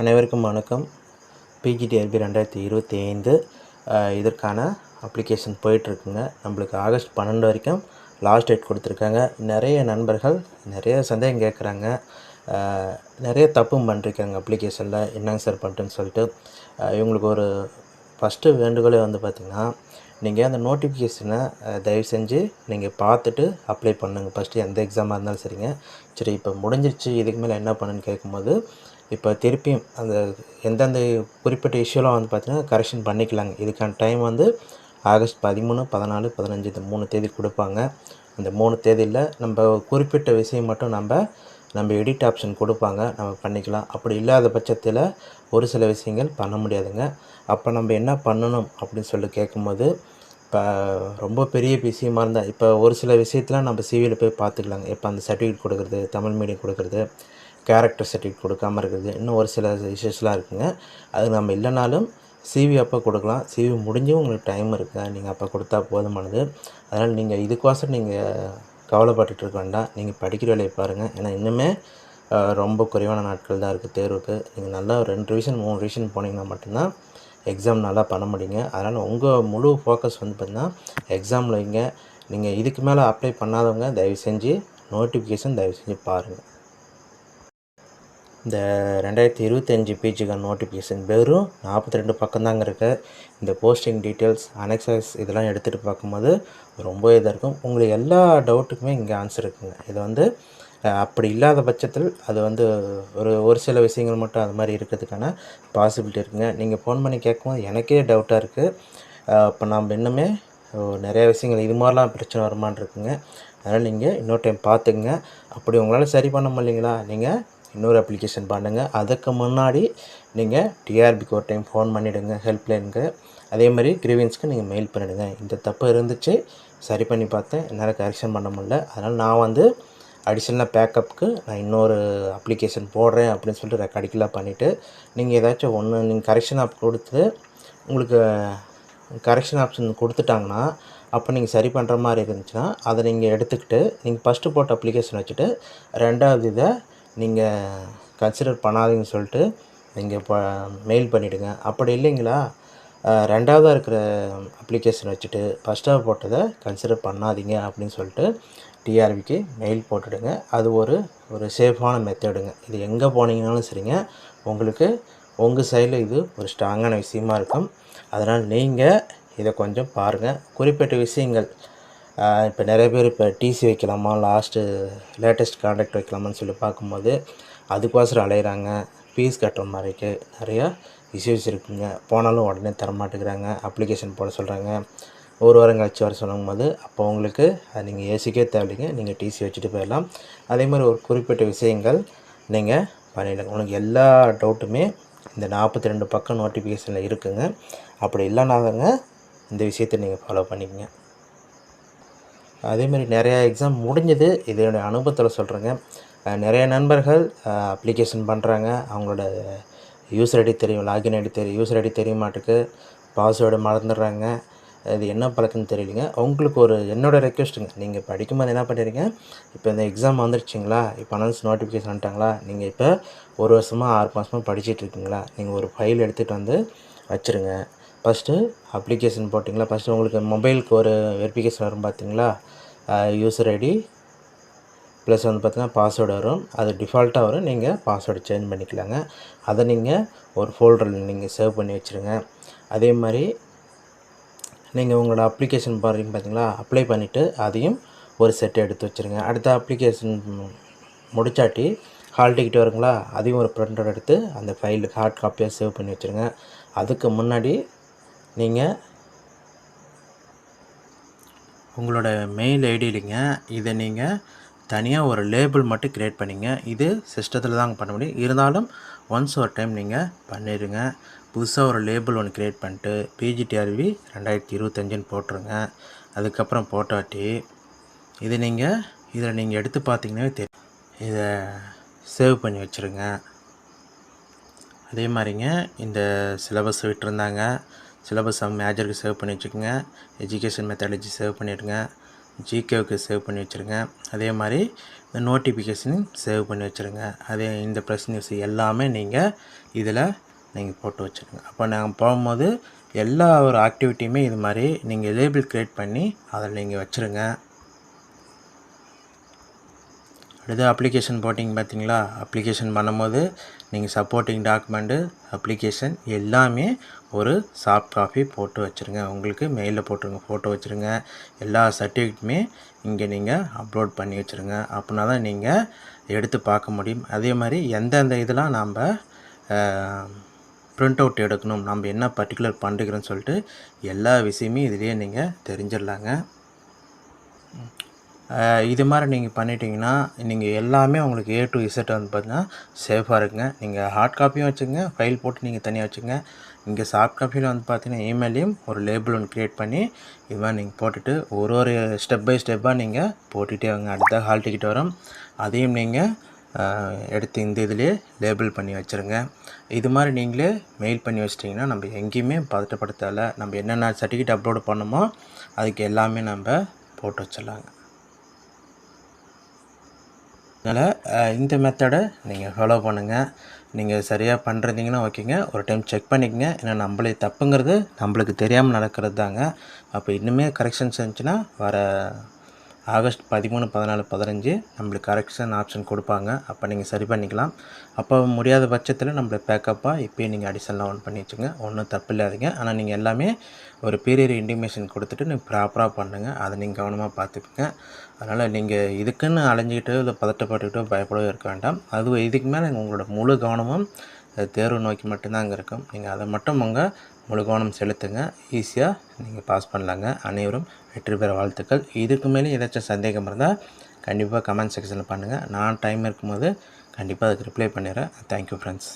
அனைவருக்கும் வணக்கம். பிஜிடிஆர்பி ரெண்டாயிரத்தி இருபத்தி ஐந்து இதற்கான அப்ளிகேஷன் போயிட்டுருக்குங்க. நம்மளுக்கு ஆகஸ்ட் பன்னெண்டு வரைக்கும் லாஸ்ட் டேட் கொடுத்துருக்காங்க. நிறைய நண்பர்கள் நிறைய சந்தேகம் கேட்குறாங்க. நிறைய தப்பும் பண்ணிருக்காங்க அப்ளிகேஷனில் என்னங்க சார் பண்ணிட்டுன்னு சொல்லிட்டு இவங்களுக்கு ஒரு ஃபஸ்ட்டு வேண்டுகோளே வந்து பார்த்திங்கன்னா நீங்கள் அந்த நோட்டிஃபிகேஷனை தயவு செஞ்சு நீங்கள் பார்த்துட்டு அப்ளை பண்ணுங்கள் ஃபஸ்ட்டு எந்த எக்ஸாமாக இருந்தாலும் சரிங்க. சரி இப்போ முடிஞ்சிருச்சு இதுக்கு மேலே என்ன பண்ணுன்னு கேட்கும்போது இப்போ திருப்பியும் அந்த எந்தெந்த குறிப்பிட்ட இஷ்யூலாம் வந்து பார்த்திங்கன்னா கரெக்ஷன் பண்ணிக்கலாங்க. இதுக்கான டைம் வந்து ஆகஸ்ட் பதிமூணு பதினாலு பதினஞ்சு இந்த மூணு தேதி கொடுப்பாங்க. அந்த மூணு தேதியில் நம்ம குறிப்பிட்ட விஷயம் மட்டும் நம்ம நம்ம எடிட் ஆப்ஷன் கொடுப்பாங்க. நம்ம பண்ணிக்கலாம். அப்படி இல்லாத பட்சத்தில் ஒரு சில விஷயங்கள் பண்ண முடியாதுங்க. அப்போ நம்ம என்ன பண்ணணும் அப்படின்னு சொல்லி கேட்கும்போது இப்போ ரொம்ப பெரிய விஷயமா இருந்தால் இப்போ ஒரு சில விஷயத்தில் நம்ம சிவியில் போய் பார்த்துக்கலாங்க. இப்போ அந்த சர்டிஃபிகேட் கொடுக்குறது தமிழ் மீடியம் கொடுக்குறது கேரக்டர் சர்டிஃபிகேட் கொடுக்காமல் இருக்குது இன்னும் ஒரு சில இஷ்யூஸ்லாம் இருக்குங்க. அது நம்ம இல்லைனாலும் சிவி அப்போ கொடுக்கலாம். சிவி முடிஞ்சும் உங்களுக்கு டைம் இருக்குங்க நீங்கள் அப்போ கொடுத்தா போதுமானது. அதனால் நீங்கள் இதுக்கோசரம் நீங்கள் கவலைப்பட்டுட்டு இருக்க வேண்டாம். நீங்கள் படிக்கிற வேலையை பாருங்கள் ஏன்னா இன்னுமே ரொம்ப குறைவான நாட்கள் தான் இருக்குது தேர்வுக்கு. நீங்கள் நல்லா ரெண்டு ரிவிஷன் மூணு ரிவிஷன் போனீங்கன்னா மட்டும்தான் எக்ஸாம் நல்லா பண்ண முடியுங்க. அதனால் உங்கள் முழு ஃபோக்கஸ் வந்து பார்த்தீங்கன்னா எக்ஸாமில் வைங்க. நீங்கள் இதுக்கு மேலே அப்ளை பண்ணாதவங்க தயவு செஞ்சு நோட்டிஃபிகேஷன் தயவு செஞ்சு பாருங்கள் இந்த ரெண்டாயிரத்தி இருபத்தஞ்சி பேஜுக்கான நோட்டிஃபிகேஷன் வெறும் நாற்பத்தி ரெண்டு பக்கம்தாங்க இருக்குது இந்த போஸ்டிங் டீட்டெயில்ஸ் அனெக்சஸ் இதெல்லாம் எடுத்துகிட்டு பார்க்கும்போது ரொம்ப இதாக இருக்கும். உங்களுக்கு எல்லா டவுட்டுக்குமே இங்கே ஆன்சர் இருக்குங்க. இது வந்து அப்படி இல்லாத பட்சத்தில் அது வந்து ஒரு ஒரு சில விஷயங்கள் மட்டும் அது மாதிரி இருக்கிறதுக்கான பாசிபிலிட்டி இருக்குங்க. நீங்கள் ஃபோன் பண்ணி கேட்கும்போது எனக்கே டவுட்டாக இருக்குது இப்போ நாம் இன்னுமே நிறைய விஷயங்கள் இது மாதிரிலாம் பிரச்சனை வருமான்னு இருக்குங்க. அதனால் நீங்கள் இன்னொரு டைம் பார்த்துக்குங்க. அப்படி உங்களால் சரி பண்ண முடியலைங்களா? நீங்கள் இன்னொரு அப்ளிகேஷன் பண்ணுங்கள் அதுக்கு முன்னாடி நீங்கள் டிஆர்பிக்கு ஒரு டைம் ஃபோன் பண்ணிவிடுங்க ஹெல்ப்லைனுக்கு அதே மாதிரி கிரீவியன்ஸ்க்கு நீங்கள் மெயில் பண்ணிவிடுங்க இந்த தப்பு இருந்துச்சு சரி பண்ணி பார்த்தேன். என்னால் கரெக்ஷன் பண்ண முடியல. அதனால் நான் வந்து அடிஷ்னலாக பேக்கப்புக்கு நான் இன்னொரு அப்ளிகேஷன் போடுறேன் அப்படின்னு சொல்லிட்டு ரெக்கார்டிக்கலாக பண்ணிவிட்டு நீங்கள் ஏதாச்சும் ஒன்று நீங்கள் கரெக்ஷன் ஆப் கொடுத்து உங்களுக்கு கரெக்ஷன் ஆப்ஷன் கொடுத்துட்டாங்கன்னா அப்போ நீங்கள் சரி பண்ணுற மாதிரி இருந்துச்சுன்னா அதை நீங்கள் எடுத்துக்கிட்டு நீங்கள் ஃபஸ்ட்டு போட்ட அப்ளிகேஷன் வச்சுட்டு ரெண்டாவது இதை நீங்கள் கன்சிடர் பண்ணாதீங்கன்னு சொல்லிட்டு நீங்கள் இப்போ மெயில் பண்ணிவிடுங்க அப்படி இல்லைங்களா? ரெண்டாவதாக இருக்கிற அப்ளிகேஷன் வச்சுட்டு ஃபஸ்ட்டாக போட்டதை கன்சிடர் பண்ணாதீங்க அப்படின்னு சொல்லிட்டு டிஆர்பிக்கு மெயில் போட்டுடுங்க. அது ஒரு ஒரு சேஃபான மெத்தடுங்க இது எங்கே போனீங்கனாலும் சரிங்க. உங்களுக்கு உங்கள் சைடில் இது ஒரு ஸ்ட்ராங்கான விஷயமா இருக்கும். அதனால் நீங்கள் இதை கொஞ்சம் பாருங்கள் குறிப்பிட்ட விஷயங்கள் இப்போ நிறைய பேர் இப்போ டிசி வைக்கலாமா? லாஸ்ட்டு லேட்டஸ்ட் கான்ட்ராக்ட் வைக்கலாமான்னு சொல்லி பார்க்கும்போது அதுக்கோசரம் அலையிறாங்க. ஃபீஸ் கட்டுற மாதிரிக்கு நிறையா இஷ்யூஸ் இருக்குங்க. போனாலும் உடனே தரமாட்டேங்கிறாங்க. அப்ளிகேஷன் போட சொல்கிறாங்க ஒரு வாரம் கழிச்சு வர சொல்லும் போது அப்போ உங்களுக்கு அது நீங்கள் ஏசிக்கே தேவையில்லைங்க. நீங்கள் டிசி வச்சுட்டு போயிடலாம். அதே மாதிரி ஒரு குறிப்பிட்ட விஷயங்கள் நீங்கள் பண்ணிடுங்க. உங்களுக்கு எல்லா டவுட்டுமே இந்த நாற்பத்தி ரெண்டு பக்கம் நோட்டிஃபிகேஷனில் இருக்குங்க. அப்படி இல்லைனாதங்க இந்த விஷயத்தை நீங்கள் ஃபாலோ பண்ணிக்கங்க. அதே மாதிரி நிறையா எக்ஸாம் முடிஞ்சது. இது என்னுடைய அனுபவத்தில் சொல்கிறேங்க நிறைய நண்பர்கள் அப்ளிகேஷன் பண்ணுறாங்க அவங்களோட யூசர் ஐடி தெரியும் லாகின் ஐடி தெரியும். யூசர் ஐடி தெரிய மாட்டுக்கு பாஸ்வேர்டு மறந்துடுறாங்க. இது என்ன பழக்கம்னு தெரியலைங்க. உங்களுக்கு ஒரு என்னோடய ரெக்வெஸ்ட்டுங்க நீங்கள் படிக்கும்போது என்ன பண்ணுறீங்க இப்போ இந்த எக்ஸாம் வந்துருச்சிங்களா? இப்போ அனௌன்ஸ் நோட்டிஃபிகேஷன் வந்துட்டாங்களா? நீங்கள் இப்போ ஒரு வருஷமாக ஆறு மாதமாக படிச்சுட்டு இருக்கீங்களா? நீங்கள் ஒரு ஃபைல் எடுத்துகிட்டு வந்து வச்சுருங்க. ஃபஸ்ட்டு அப்ளிகேஷன் போட்டிங்களா? ஃபஸ்ட்டு உங்களுக்கு மொபைலுக்கு ஒரு வெரிஃபிகேஷன் வரும் பார்த்தீங்களா யூசர் ஐடி ப்ளஸ் வந்து பார்த்திங்கன்னா பாஸ்வேர்டு வரும். அது டிஃபால்ட்டாக வரும். நீங்கள் பாஸ்வேர்டு சேஞ்ச் பண்ணிக்கலாங்க. அதை நீங்கள் ஒரு ஃபோல்டரில் நீங்கள் சேவ் பண்ணி வச்சுருங்க. அதே மாதிரி நீங்கள் உங்களோட அப்ளிகேஷன் பாருங்க பார்த்தீங்களா அப்ளை பண்ணிவிட்டு அதையும் ஒரு செட் எடுத்து வச்சுருங்க. அடுத்த அப்ளிகேஷன் முடிச்சாட்டி ஹால் டிக்கெட் வருங்களா? அதையும் ஒரு பிரிண்ட் எடுத்து அந்த ஃபைலுக்கு ஹார்ட் காப்பியாக சேவ் பண்ணி வச்சுருங்க. அதுக்கு முன்னாடி நீங்கள் உங்களோட மெயில் ஐடியிலிங்க இதை நீங்கள் தனியாக ஒரு லேபிள் மட்டும் க்ரியேட் பண்ணிங்க. இது சிஸ்டத்தில் தாங்க பண்ண முடியும். இருந்தாலும் ஒன்ஸ் ஒரு டைம் நீங்கள் பண்ணிடுங்க புதுசாக ஒரு லேபிள் ஒன்று க்ரியேட் பண்ணிட்டு பிஜிடிஆர்வி ரெண்டாயிரத்தி இருபத்தஞ்சுன்னு போட்டுருங்க. அதுக்கப்புறம் போட்டாட்டி இது நீங்கள் இதில் நீங்கள் எடுத்து பார்த்தீங்கன்னாவே தெரியும். இதை சேவ் பண்ணி வச்சுருங்க. அதே மாதிரிங்க இந்த சிலபஸ் விட்டுருந்தாங்க. சிலபஸ் மேஜருக்கு சேவ் பண்ணி வச்சுக்கோங்க. எஜுகேஷன் மெத்தடாலஜி சேவ் பண்ணிவிடுங்க ஜிகேவுக்கு சேவ் பண்ணி வச்சுருங்க. அதே மாதிரி இந்த நோட்டிஃபிகேஷனையும் சேவ் பண்ணி வச்சுருங்க. அதே இந்த ப்ரெஸ் நியூஸ் எல்லாமே நீங்கள் இதில் நீங்கள் போட்டு வச்சுருங்க அப்போ நாங்கள் போகும்போது எல்லா ஒரு ஆக்டிவிட்டியுமே இது மாதிரி நீங்கள் லேபிள் க்ரியேட் பண்ணி அதில் நீங்கள் வச்சுருங்க. அடுத்து அப்ளிகேஷன் போட்டிங்க பார்த்தீங்களா அப்ளிகேஷன் பண்ணும்போது நீங்கள் சப்போர்ட்டிங் டாக்குமெண்ட்டு அப்ளிகேஷன் எல்லாமே ஒரு சாஃப்ட் காப்பி போட்டு வச்சுருங்க. உங்களுக்கு மெயிலில் போட்டுருங்க ஃபோட்டோ வச்சுருங்க. எல்லா சர்டிஃபிகேட்டுமே இங்கே நீங்கள் அப்லோட் பண்ணி வச்சுருங்க. அப்படின்னா தான் நீங்கள் எடுத்து பார்க்க முடியும். அதே மாதிரி எந்தெந்த இதெல்லாம் நாம் ப்ரிண்ட் அவுட் எடுக்கணும் நம்ம என்ன பர்டிகுலர் பண்ணுறோன்னு சொல்லிட்டு எல்லா விஷயமே இதுலேயே நீங்கள் தெரிஞ்சிடலாங்க. இது மாதிரி நீங்கள் பண்ணிட்டீங்கன்னா நீங்கள் எல்லாமே உங்களுக்கு ஏ டு இசட் வந்து பார்த்தீங்கன்னா சேஃபாக இருக்குங்க. நீங்கள் ஹார்ட் காப்பியும் வச்சுங்க ஃபைல் போட்டு நீங்கள் தனியாக வச்சுங்க இங்கே சாஃப்ட் காப்பியில் வந்து பார்த்தீங்கன்னா இமெயிலையும் ஒரு லேபிள் ஒன்று க்ரியேட் பண்ணி இது மாதிரி நீங்கள் போட்டுட்டு ஒரு ஒரு ஸ்டெப் பை ஸ்டெப்பாக நீங்கள் போட்டுகிட்டே வாங்க. அடுத்த ஹால் டிக்கெட் வரும். அதையும் நீங்கள் எடுத்து இந்த இதிலே லேபிள் பண்ணி வச்சுருங்க. இது மாதிரி நீங்களே மெயில் பண்ணி வச்சிட்டிங்கன்னா நம்ம எங்கேயுமே பதட்டப்படுத்தலை நம்ம என்னென்ன சர்டிஃபிகேட் அப்லோடு பண்ணமோ அதுக்கு எல்லாமே நம்ம போட்டு வச்சிடலாங்க. அதனால் இந்த மெத்தடை நீங்கள் ஃபாலோ பண்ணுங்கள் நீங்கள் சரியாக பண்ணுறீங்கன்னா ஓகேங்க. ஒரு டைம் செக் பண்ணிக்கங்க. ஏன்னா நம்மளே தப்புங்கிறது நம்மளுக்கு தெரியாமல் நடக்கிறது தாங்க அப்போ இன்னுமே கரெக்ஷன்ஸ் இருந்துச்சுன்னா வர ஆகஸ்ட் பதிமூணு பதினாலு பதினஞ்சு நம்மளுக்கு கரெக்ஷன் ஆப்ஷன் கொடுப்பாங்க. அப்போ நீங்கள் சரி பண்ணிக்கலாம். அப்போ முடியாத பட்சத்தில் நம்மளை பேக்கப்பாக இப்போயே நீங்கள் அடிஷனலாக ஒன் பண்ணி வச்சுங்க ஒன்றும் தப்பு இல்லாதீங்க. ஆனால் நீங்கள் எல்லாமே ஒரு பீரியட் இன்டிமேஷன் கொடுத்துட்டு நீங்கள் ப்ராப்பராக பண்ணுங்கள் அதை நீங்கள் கவனமாக பார்த்துக்குங்க. அதனால் நீங்கள் இதுக்குன்னு அலைஞ்சிக்கிட்டோ இல்லை பதட்டப்பட்டுக்கிட்டோ பயப்படவே இருக்க வேண்டாம். அது இதுக்கு மேலே உங்களோட முழு கவனமும் தேர்வு நோக்கி மட்டும்தாங்க இருக்கும். நீங்கள் அதை மட்டும் உங்கள் முழு கவனம் செலுத்துங்க. ஈஸியாக நீங்கள் பாஸ் பண்ணலாங்க. அனைவரும் வெற்றி பெற வாழ்த்துக்கள். இதுக்கு மேலே ஏதாச்சும் சந்தேகம் இருந்தால் கண்டிப்பாக கமெண்ட் செக்ஷனில் பண்ணுங்கள் நான் டைம் இருக்கும்போது கண்டிப்பாக அதுக்கு ரிப்ளை பண்ணிடுறேன். Thank you friends